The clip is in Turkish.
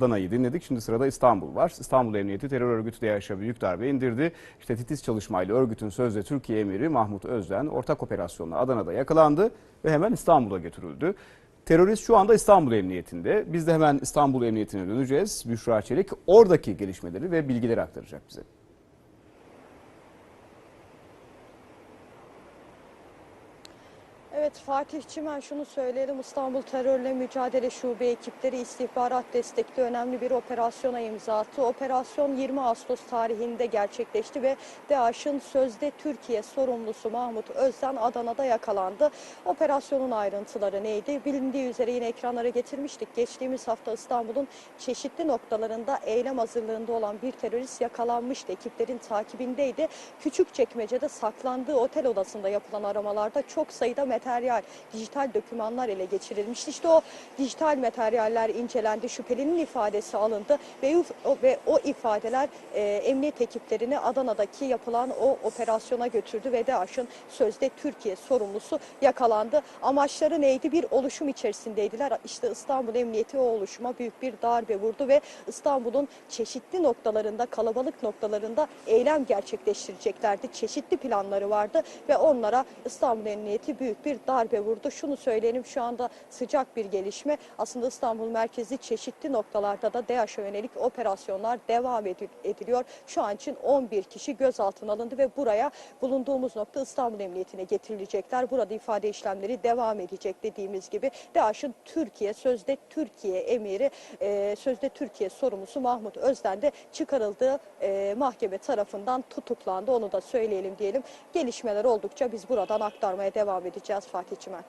Adana'yı dinledik. Şimdi sırada İstanbul var. İstanbul Emniyeti terör örgütü DAEŞ'e büyük darbe indirdi. İşte titiz çalışmayla örgütün sözde Türkiye emiri Mahmut Özden ortak operasyonla Adana'da yakalandı ve hemen İstanbul'a götürüldü. Terörist şu anda İstanbul Emniyetinde. Biz de hemen İstanbul Emniyetine döneceğiz. Büşra Çelik oradaki gelişmeleri ve bilgileri aktaracak bize. Evet Fatih Çimen şunu söyleyelim İstanbul Terörle Mücadele Şube ekipleri istihbarat destekli önemli bir operasyona imza attı. Operasyon 20 Ağustos tarihinde gerçekleşti ve DAEŞ'in sözde Türkiye sorumlusu Mahmut Özden Adana'da yakalandı. Operasyonun ayrıntıları neydi? Bilindiği üzere yine ekranlara getirmiştik. Geçtiğimiz hafta İstanbul'un çeşitli noktalarında eylem hazırlığında olan bir terörist yakalanmıştı. Ekiplerin takibindeydi. Küçükçekmece'de saklandığı otel odasında yapılan aramalarda çok sayıda materyal, dijital dokümanlar ele geçirilmişti. İşte o dijital materyaller incelendi, şüphelinin ifadesi alındı ve o, ve o ifadeler e, emniyet ekiplerini Adana'daki yapılan o operasyona götürdü ve DAEŞ'in sözde Türkiye sorumlusu yakalandı. Amaçları neydi? Bir oluşum içerisindeydiler. İşte İstanbul Emniyeti o oluşuma büyük bir darbe vurdu ve İstanbul'un çeşitli noktalarında, kalabalık noktalarında eylem gerçekleştireceklerdi. Çeşitli planları vardı ve onlara İstanbul Emniyeti büyük bir darbe vurdu. Şunu söyleyelim şu anda sıcak bir gelişme. Aslında İstanbul merkezi çeşitli noktalarda da DAEŞ'e yönelik operasyonlar devam edil- ediliyor. Şu an için 11 kişi gözaltına alındı ve buraya bulunduğumuz nokta İstanbul Emniyetine getirilecekler. Burada ifade işlemleri devam edecek dediğimiz gibi. DAEŞ'in Türkiye, sözde Türkiye emiri, e, sözde Türkiye sorumlusu Mahmut Özden de çıkarıldığı e, mahkeme tarafından tutuklandı. Onu da söyleyelim diyelim. Gelişmeler oldukça biz buradan aktarmaya devam edeceğiz Fatih Çimen.